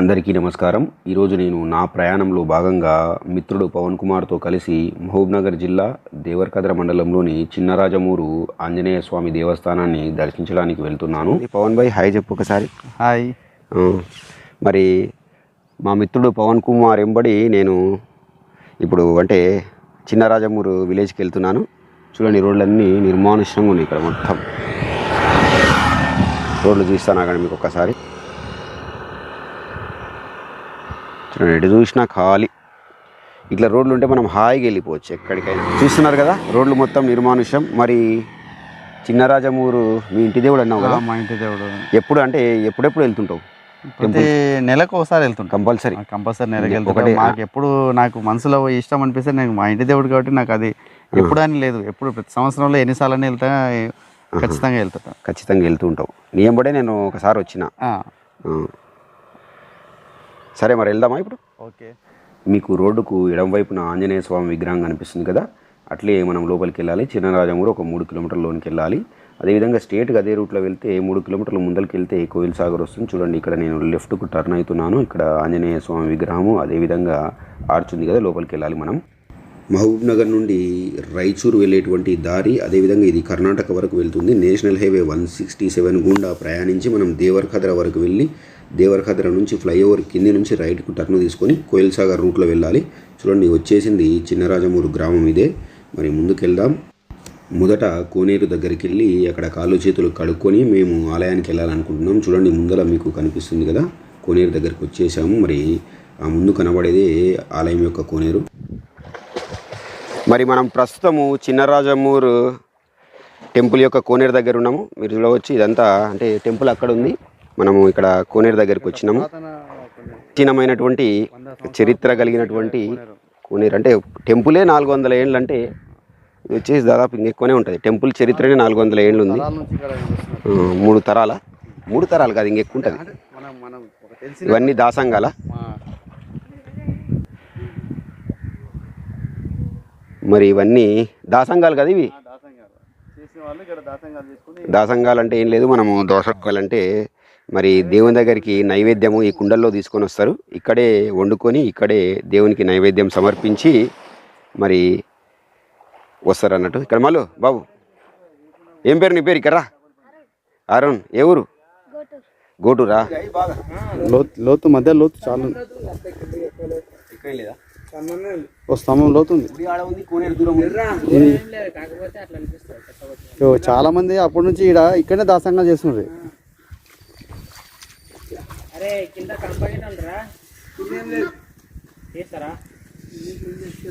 అందరికీ నమస్కారం. ఈరోజు నేను నా ప్రయాణంలో భాగంగా మిత్రుడు పవన్ కుమార్తో కలిసి మహబూబ్నగర్ జిల్లా దేవరకద్ర మండలంలోని చిన్నరాజమూరు ఆంజనేయ స్వామి దేవస్థానాన్ని దర్శించడానికి వెళ్తున్నాను. పవన్ భాయ్ హాయ్ చెప్పు ఒకసారి. హాయ్. మరి మా మిత్రుడు పవన్ కుమార్ ఎంబడి నేను ఇప్పుడు అంటే చిన్నరాజమూరు విలేజ్కి వెళ్తున్నాను. చూడండి రోడ్లన్నీ నిర్మానుష్యంగా ఉన్నాయి ఇక్కడ మొత్తం. రోడ్లు చూస్తాను కానీ మీకు ఒక్కసారి చూడండి ఎటు చూసినా ఖాళీ. ఇట్లా రోడ్లు ఉంటే మనం హాయిగా వెళ్ళిపోవచ్చు ఎక్కడికైనా. చూస్తున్నారు కదా రోడ్లు మొత్తం నిర్మానుష్యం. మరి చిన్నరాజమూరు మీ ఇంటి దేవుడు అన్నావు కదా? మా ఇంటి దేవుడు. ఎప్పుడు అంటే ఎప్పుడెప్పుడు వెళ్తుంటావు? ప్రతి నెలకు ఒకసారి వెళ్తుంటాం. కంపల్సరీ. కంపల్సరీ నెలకు వెళ్తుంటాం. మాకు ఎప్పుడు నాకు మనసులో ఇష్టం అనిపిస్తే నేను మా ఇంటి దేవుడు కాబట్టి నాకు అది ఎప్పుడు అని లేదు. ఎప్పుడు ప్రతి సంవత్సరంలో ఎన్నిసార్లు అని వెళ్తా ఖచ్చితంగా వెళ్తుంటా. ఖచ్చితంగా వెళ్తూ ఉంటావు నీ ఎంబడే నేను ఒకసారి వచ్చిన. సరే మరి వెళ్దామా ఇప్పుడు? ఓకే. మీకు రోడ్డుకు ఎడం వైపున ఆంజనేయ స్వామి విగ్రహం కనిపిస్తుంది కదా అట్లే మనం లోపలికి వెళ్ళాలి. చిన్నరాజమూరు ఒక మూడు కిలోమీటర్ల లోనికి వెళ్ళాలి. అదేవిధంగా స్ట్రేట్గా అదే రూట్లో వెళ్తే మూడు కిలోమీటర్ల ముందరికి వెళ్తే కోయిల్ సాగర్ వస్తుంది. చూడండి ఇక్కడ నేను లెఫ్ట్కు టర్న్ అవుతున్నాను. ఇక్కడ ఆంజనేయ స్వామి విగ్రహము అదేవిధంగా ఆర్చ్ ఉంది కదా లోపలికి వెళ్ళాలి మనం. మహబూబ్ నగర్ నుండి రైచూరు వెళ్ళేటువంటి దారి అదేవిధంగా ఇది కర్ణాటక వరకు వెళ్తుంది. National highway one sixty seven గుండా ప్రయాణించి మనం దేవరఖద్ర వరకు వెళ్ళి దేవరఖాద్ర నుంచి ఫ్లైఓవర్ కింది నుంచి రైట్కు టర్న్ తీసుకొని కోయిల్ సాగర్ రూట్లో వెళ్ళాలి. చూడండి వచ్చేసింది చిన్నరాజమూరు గ్రామం ఇదే. మరి ముందుకు వెళ్దాం మొదట కోనేరు దగ్గరికి వెళ్ళి అక్కడ కాళ్ళు చేతులు కడుక్కొని మేము ఆలయానికి వెళ్ళాలనుకుంటున్నాం. చూడండి ముందర మీకు కనిపిస్తుంది కదా కోనేరు దగ్గరికి వచ్చేసాము. మరి ఆ ముందు కనబడేదే ఆలయం యొక్క కోనేరు. మరి మనం ప్రస్తుతము చిన్నరాజమూరు టెంపుల్ యొక్క కోనేరు దగ్గర ఉన్నాము. మీరు చూడవచ్చు ఇదంతా అంటే టెంపుల్ అక్కడ ఉంది. మనము ఇక్కడ కోనేరు దగ్గరికి వచ్చినాము. ప్రాచీనమైనటువంటి చరిత్ర కలిగినటువంటి కోనేరు అంటే టెంపులే నాలుగు వందల ఏళ్ళు అంటే ఇది వచ్చేసి దాదాపు ఇంక ఎక్కువనే ఉంటుంది. టెంపుల్ చరిత్రనే నాలుగు వందల ఏళ్ళు ఉంది మూడు తరాల. మూడు తరాలు కాదు ఇంకెక్కువ ఉంటుంది ఇవన్నీ దాసంగాల. మరి ఇవన్నీ దాసంగాలు కదా ఇవి? దాసంగాలు. అంటే ఏం లేదు మనము దోసకాలు అంటే మరి దేవుని దగ్గరికి నైవేద్యము ఈ కుండల్లో తీసుకొని వస్తారు. ఇక్కడే వండుకొని ఇక్కడే దేవునికి నైవేద్యం సమర్పించి మరి వస్తారు అన్నట్టు ఇక్కడ మళ్ళు బాబు. ఏం పేరు నీ పేరు? ఇక్కడ రా. అరుణ్ ఏ ఊరు? గోటూరా. లోతు లోతు మధ్య లోతు చాలా. ఓ స్తంభం లోతు ఉంది. ఓ, చాలా మంది అప్పటి నుంచి ఇక్కడ ఇక్కడనే దాసంగా చేస్తున్నారు. అరే కింద చేస్తారా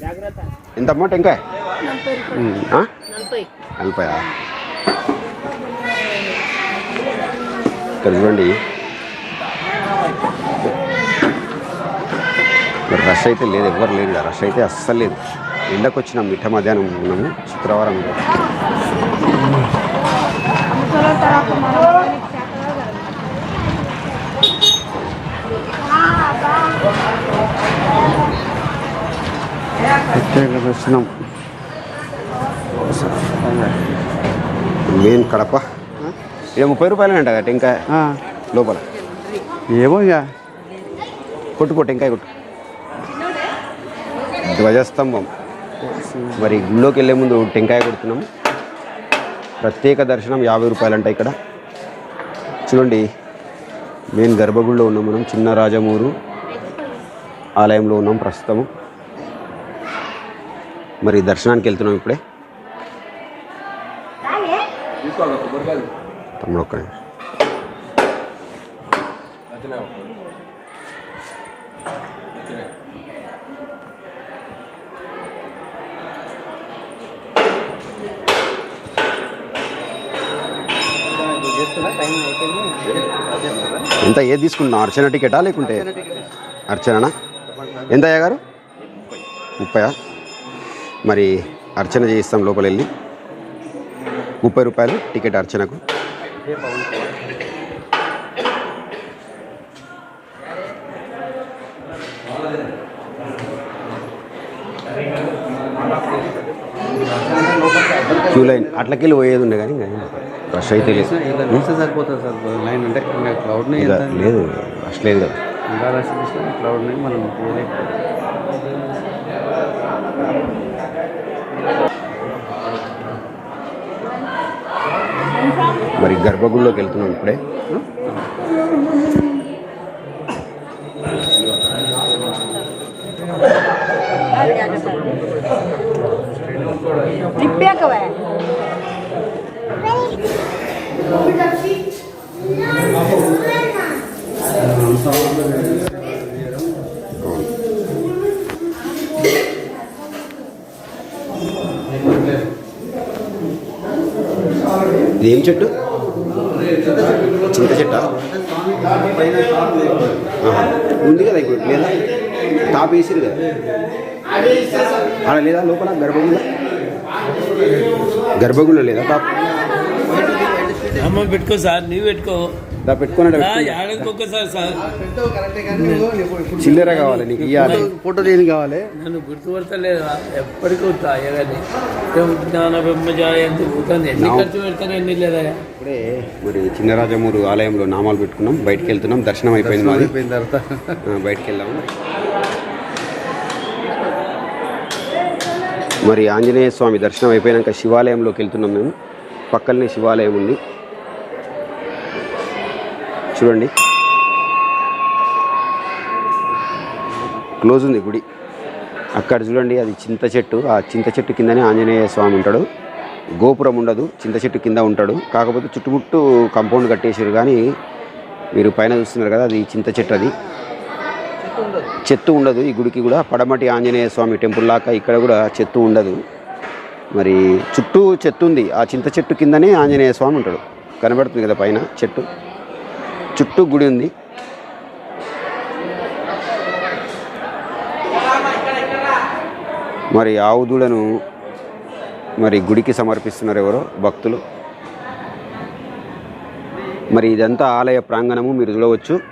జాగ్రత్త. ఎంత టెంకాయ ఆ? నలభై. ఇక్కడ చూడండి. మరి రష్ అయితే లేదు ఎవ్వరు లేరు ఈడ. రష్ అయితే అస్సలు లేదు. ఎండకు వచ్చినాం మిట్ట మధ్యాహ్నం ఉన్నాము శుక్రవారం ప్రత్యేక దర్శనం మెయిన్ కడప. ఇక ముప్పై రూపాయలు అంట టెంకాయ ఆ, లోపల. ఏమో ఇక. కొట్టుకో టెంకాయ కొట్టు. ధ్వజస్తంభం. మరి గుళ్ళోకి వెళ్ళే ముందు టెంకాయ కొడుతున్నాం. ప్రత్యేక దర్శనం యాభై రూపాయలు అంట ఇక్కడ. చూడండి మెయిన్ గర్భగుడిలో ఉన్నాం మనం చిన్న రాజమూరు ఆలయంలో ఉన్నాం ప్రస్తుతము. మరి దర్శనానికి వెళ్తున్నాం ఇప్పుడే? తమ్ముడు ఒక్క ఎంత ఏది తీసుకుంటున్నావు? అర్చన టికెటా లేకుంటే? అర్చననా? ఎంత అయ్యా గారు ముప్పయా? మరి అర్చన చేయిస్తాం లోపల వెళ్ళి ముప్పై రూపాయలు టికెట్ అర్చనకు. క్యూ లైన్ అట్లకెళ్ళి పోయేది ఉండే కానీ ఇంకా రష్ అయితే లేదు. సరిపోతుంది సార్. లైన్ అంటే లేదు రష్ లేదు కదా. ఉన్నాయి మనం మరి గర్భగుడిలోకి వెళ్తున్నాం ఇప్పుడే. ఇది ఏం చెట్టు చింత చెట్ట ఉంది కదా ఇప్పుడు లేదా కదా ఆడ లేదా లోపల? గర్భగుళ్ళ గర్భగుళ్ళ లేదా? అమ్మ పెట్టుకో సార్ నీవు పెట్టుకో. దా పెట్టుకున్నాడు చిల్లర కావాలి నీకు ఇవ్వాలి ఫోటో దేని కావాలి? నన్ను గుర్తుపడతలేదా? ఎప్పటికీ వస్తా అయ్యగాని జ్ఞాన బ్రహ్మజాయ ఎంత పోతుంది ఎన్ని నా- ఖర్చు పెడతాను ఎన్ని లేదా ఇప్పుడే మరి చిన్నరాజమూరు ఆలయంలో నామాలు పెట్టుకున్నాం బయటికి వెళ్తున్నాం దర్శనం అయిపోయింది మాది. అయిపోయిన తర్వాత. ఆ, బయటికి వెళ్దాము మరి ఆంజనేయ స్వామి దర్శనం అయిపోయాక శివాలయంలోకి వెళ్తున్నాం మేము. పక్కనే శివాలయం ఉంది. చూడండి. క్లోజ్ ఉంది గుడి. అక్కడ చూడండి అది చింత చెట్టు. ఆ చింత చెట్టు కిందనే ఆంజనేయ స్వామి ఉంటాడు. గోపురం ఉండదు చింత చెట్టు కింద ఉంటాడు. కాకపోతే చుట్టుముట్టు కాంపౌండ్ కట్టేసారు కానీ మీరు పైన చూస్తున్నారు కదా అది చింత చెట్టు అది. చెత్తు ఉండదు. ఈ గుడికి కూడా పడమటి ఆంజనేయ స్వామి టెంపుల్ లాగా ఇక్కడ కూడా చెత్తు ఉండదు. మరి చుట్టూ చెత్తు ఉంది. ఆ చింత చెట్టు కిందనే ఆంజనేయ స్వామి ఉంటాడు. కనబడుతుంది కదా పైన చెట్టు. చుట్టూ గుడి ఉంది. మరి ఆవు దూడను మరి గుడికి సమర్పిస్తున్నారు ఎవరో? భక్తులు. మరి ఇదంతా ఆలయ ప్రాంగణము మీరు చూడవచ్చు.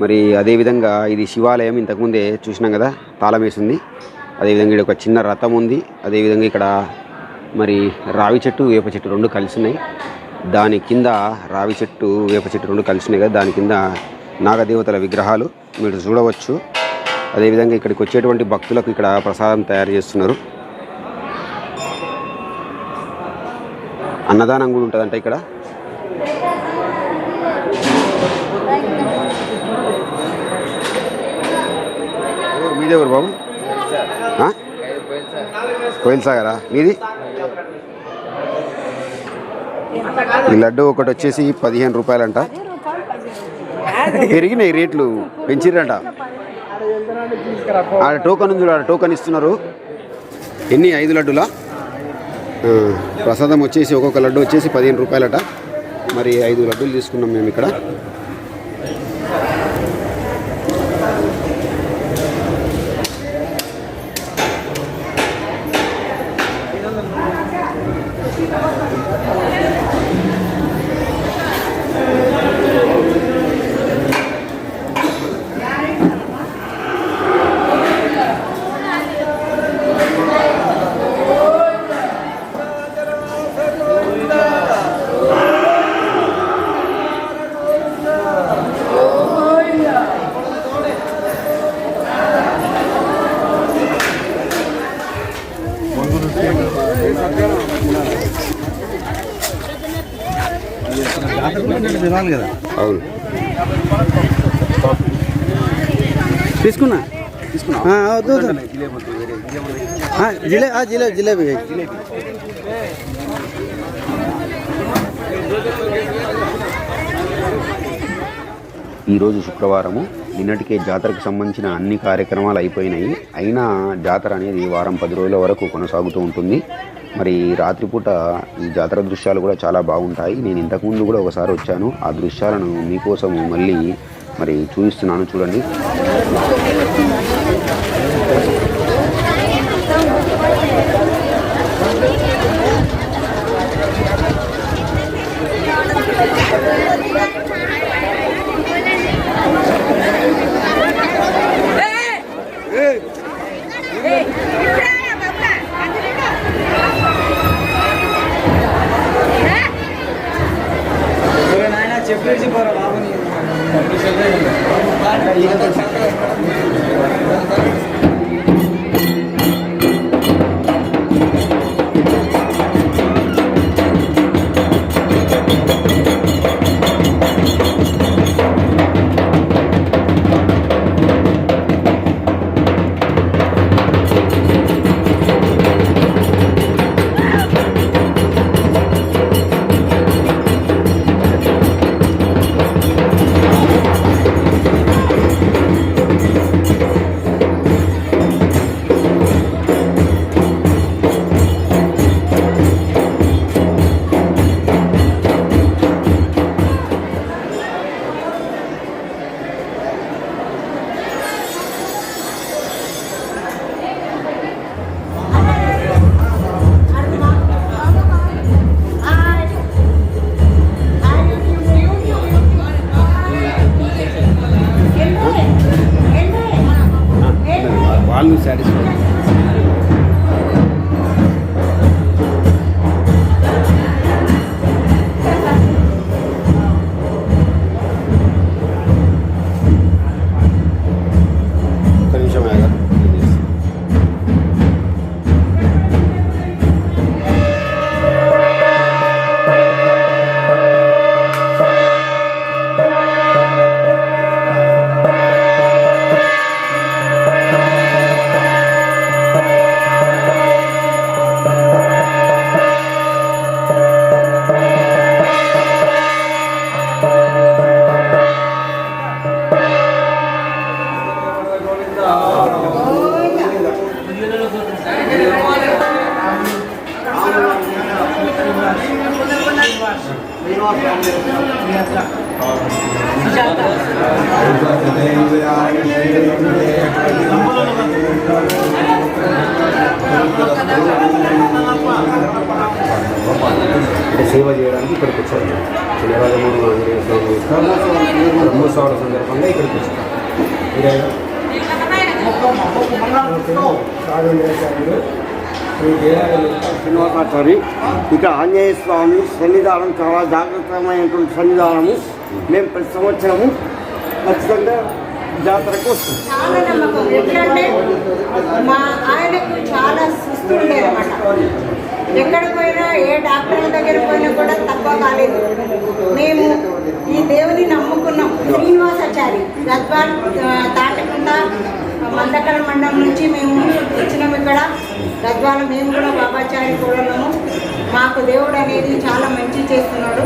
మరి అదేవిధంగా ఇది శివాలయం ఇంతకుముందే చూసినాం కదా తాళం అదేవిధంగా ఇక్కడ ఒక చిన్న రథం ఉంది. అదేవిధంగా ఇక్కడ మరి రావి చెట్టు వేప చెట్టు రెండు కలిసినాయి. దాని కింద రావి చెట్టు వేప చెట్టు రెండు కలిసినాయి కదా దాని కింద నాగదేవతల విగ్రహాలు మీరు చూడవచ్చు. అదేవిధంగా ఇక్కడికి వచ్చేటువంటి భక్తులకు ఇక్కడ ప్రసాదం తయారు చేస్తున్నారు. అన్నదానం కూడా ఉంటుందంట ఇక్కడ ఎవరు? మీది ఎవరు బాబు? కోయిల్ సాగరా మీది? ఈ లడ్డు ఒకటి వచ్చేసి పదిహేను రూపాయలంట. పెరిగినాయి రేట్లు. పెంచిరంట ఆడ టోకన్ ఉంది ఆడ టోకన్ ఇస్తున్నారు. ఎన్ని? ఐదు లడ్డులా? ప్రసాదం వచ్చేసి ఒక్కొక్క లడ్డు వచ్చేసి పదిహేను రూపాయలట. మరి ఐదు లడ్డూలు తీసుకున్నాం మేము ఇక్కడ. తినాలి కదా? అవును. తీసుకున్నా? తీసుకున్నా. జిలే ఆ, జిలేబీ. జిలేబీ ఈరోజు శుక్రవారము. నిన్నటికే జాతరకు సంబంధించిన అన్ని కార్యక్రమాలు అయిపోయినాయి. అయినా జాతర అనేది వారం పది రోజుల వరకు కొనసాగుతూ ఉంటుంది. మరి రాత్రిపూట ఈ జాతర దృశ్యాలు కూడా చాలా బాగుంటాయి. నేను ఇంతకుముందు కూడా ఒకసారి వచ్చాను. ఆ దృశ్యాలను మీకోసం మళ్ళీ మరి చూపిస్తున్నాను. చూడండి. అంటే సేవ చేయడానికి ఇక్కడికి వచ్చారు. చిన్నరాజమూరు ఆంజనేయ స్వామి యొక్క బ్రహ్మోత్సవాల సందర్భంగా ఇక్కడికి వచ్చారు. మీరైనా శ్రీనివాసాచారి ఇక ఆంజనేయ స్వామి సన్నిధానం చాలా జాగ్రత్తమైనటువంటి సన్నిధానము. మేము ప్రతి సంవత్సరము ఖచ్చితంగా జాతరకు వస్తాం. చాలా నమ్మకం. ఎట్లంటే మా ఆయనకు చాలా సుస్తు ఉండేదన్నమాట ఎక్కడ పోయినా ఏ డాక్టర్ దగ్గర పోయినా కూడా తక్కువ కాలేదు. మేము ఈ దేవుని నమ్ముకున్నాం. శ్రీనివాసాచారి గద్వాల్ ఆ, మందకర మండలం నుంచి మేము వచ్చినాము ఇక్కడ. గద్వాల మేము కూడా బాబాచారి కూడాము మాకు దేవుడు అనేది చాలా మంచి చేస్తున్నాడు.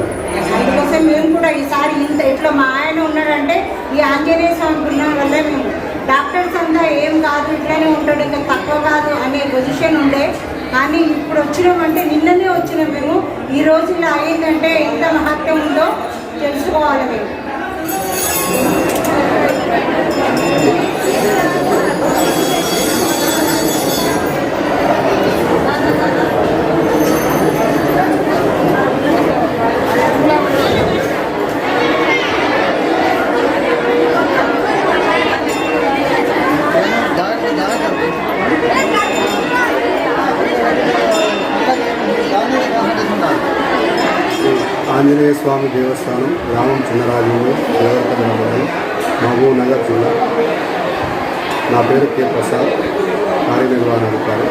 అందుకోసం మేము కూడా ఈసారి ఇంత ఇట్లా మా ఆయన ఉన్నాడంటే ఈ ఆంజనేయ స్వామి ఉన్న వల్లే మేము డాక్టర్స్ అంతా ఏం కాదు ఇట్లానే ఉంటాడు ఇంకా తక్కువ కాదు అనే పొజిషన్ ఉండే. కానీ ఇప్పుడు వచ్చినామంటే నిన్ననే వచ్చినాం మేము. ఈ రోజు ఇలా అయిందంటే ఎంత మహత్యం ఉందో తెలుసుకోవాలి మేము. ఆంజనేయ స్వామి దేవస్థానం గ్రామం చిన్నరాజులు దేవత మండలం మహబూబ్ నగర్ జిల్లా. నా పేరు కె ప్రసాద్ కార్యనిర్వహణాధికారి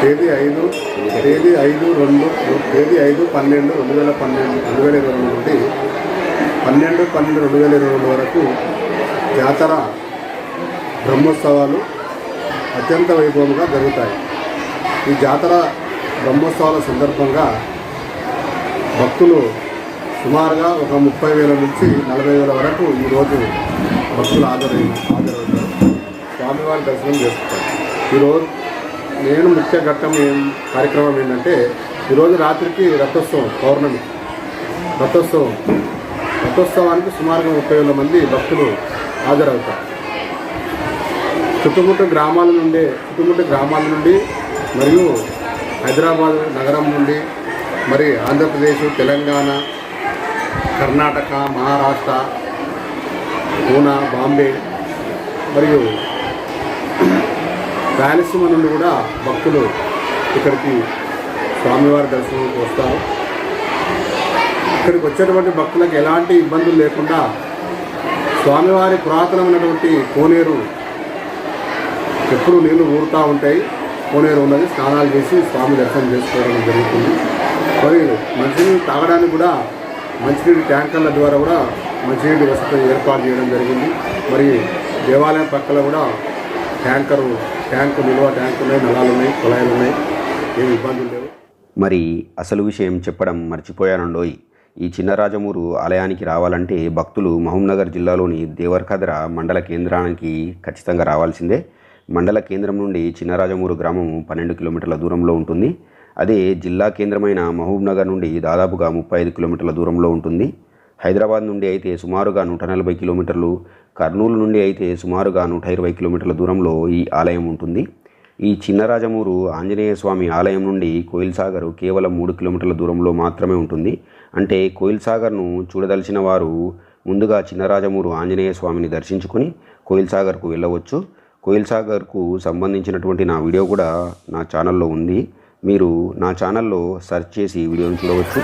తేదీ ఐదు తేదీ ఐదు రెండు తేదీ ఐదు పన్నెండు రెండు వేల పన్నెండు రెండు వేల ఇరవై రెండు నుండి పన్నెండు పన్నెండు రెండు వేల ఇరవై రెండు వరకు జాతర బ్రహ్మోత్సవాలు అత్యంత వైభవంగా జరుగుతాయి. ఈ జాతర బ్రహ్మోత్సవాల సందర్భంగా భక్తులు సుమారుగా ఒక ముప్పై వేల నుంచి నలభై వేల వరకు ఈరోజు భక్తులు హాజరై హాజరవుతారు. స్వామివారి దర్శనం చేసుకుంటారు. ఈరోజు నేను ముఖ్య ఘట్టం ఏం కార్యక్రమం ఏంటంటే ఈరోజు రాత్రికి రథోత్సవం పౌర్ణమి. రథోత్సవం. రథోత్సవానికి సుమారుగా ముప్పై వేల మంది భక్తులు హాజరవుతారు. చుట్టుముట్టు గ్రామాల నుండి చుట్టుముట్టు గ్రామాల నుండి మరియు హైదరాబాద్ నగరం నుండి మరి ఆంధ్రప్రదేశ్ తెలంగాణ కర్ణాటక మహారాష్ట్ర పూనా బాంబే మరియు రాయలసీమ నుండి కూడా భక్తులు ఇక్కడికి స్వామివారి దర్శనంకి వస్తారు. ఇక్కడికి వచ్చేటువంటి భక్తులకు ఎలాంటి ఇబ్బందులు లేకుండా స్వామివారి పురాతనమైనటువంటి కోనేరు ఎప్పుడు నీళ్ళు ఊరుతూ ఉంటాయి. కోనేరు ఉన్నది స్నానాలు చేసి స్వామి దర్శనం చేసుకోవడం జరుగుతుంది. మరి మంచినీళ్ళు తాగడానికి కూడా మంచినీటి ట్యాంకర్ల ద్వారా కూడా మంచినీటి వసతి ఏర్పాటు చేయడం జరిగింది. మరి దేవాలయం పక్కన కూడా ట్యాంకరు ట్యాంకు నిల్వ ట్యాంకు ఉన్నాయి నలాలు ఉన్నాయి కుళాయిలు ఉన్నాయి ఏమి ఇబ్బందులు లేవు. మరి అసలు విషయం చెప్పడం మర్చిపోయానండోయ్ ఈ చిన్నరాజమూరు ఆలయానికి రావాలంటే భక్తులు మహబూబ్నగర్ జిల్లాలోని దేవరకద్ర మండల కేంద్రానికి ఖచ్చితంగా రావాల్సిందే. మండల కేంద్రం నుండి చిన్నరాజమూరు గ్రామం పన్నెండు కిలోమీటర్ల దూరంలో ఉంటుంది. అదే జిల్లా కేంద్రమైన మహబూబ్నగర్ నుండి దాదాపుగా ముప్పై ఐదు కిలోమీటర్ల దూరంలో ఉంటుంది. హైదరాబాద్ నుండి అయితే సుమారుగా నూట నలభై కిలోమీటర్లు కర్నూలు నుండి అయితే సుమారుగా నూట ఇరవై కిలోమీటర్ల దూరంలో ఈ ఆలయం ఉంటుంది. ఈ చిన్నరాజమూరు ఆంజనేయ స్వామి ఆలయం నుండి కోయిల్ సాగర్ కేవలం మూడు కిలోమీటర్ల దూరంలో మాత్రమే ఉంటుంది. అంటే కోయిల్ సాగర్ను చూడదలిచిన వారు ముందుగా చిన్నరాజమూరు ఆంజనేయ స్వామిని దర్శించుకొని కోయిల్ సాగర్కు వెళ్ళవచ్చు. కోయిల్ సాగర్కు సంబంధించినటువంటి నా వీడియో కూడా నా ఛానల్లో ఉంది. మీరు నా ఛానల్లో సెర్చ్ చేసి వీడియోని చూడవచ్చు.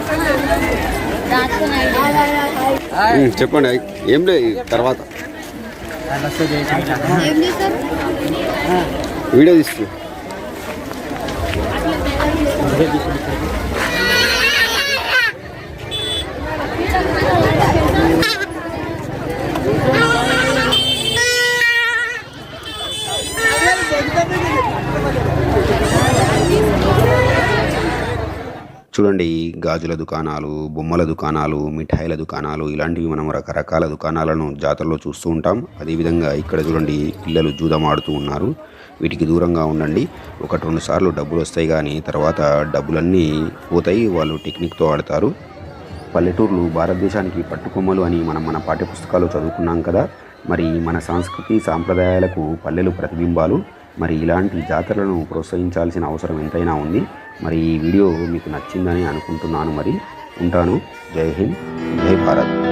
చెప్పండి ఏం లేదు తర్వాత. వీడియో తీస్తూ చూడండి గాజుల దుకాణాలు బొమ్మల దుకాణాలు మిఠాయిల దుకాణాలు ఇలాంటివి మనం రకరకాల దుకాణాలను జాతరలో చూస్తూ ఉంటాం. అదేవిధంగా ఇక్కడ చూడండి పిల్లలు జూదం ఆడుతూ ఉన్నారు. వీటికి దూరంగా ఉండండి. ఒకటి రెండు సార్లు డబ్బులు వస్తాయి కానీ తర్వాత డబ్బులన్నీ పోతాయి. వాళ్ళు టెక్నిక్తో ఆడతారు. పల్లెటూర్లు భారతదేశానికి పట్టుకొమ్మలు అని మనం మన పాఠ్యపుస్తకాలు చదువుకున్నాం కదా. మరి మన సంస్కృతి సాంప్రదాయాలకు పల్లెలు ప్రతిబింబాలు. మరి ఇలాంటి జాతరలను ప్రోత్సహించాల్సిన అవసరం ఎంతైనా ఉంది. మరి ఈ వీడియో మీకు నచ్చిందని అనుకుంటున్నాను మరి ఉంటాను. జై హింద్ జై భారత్.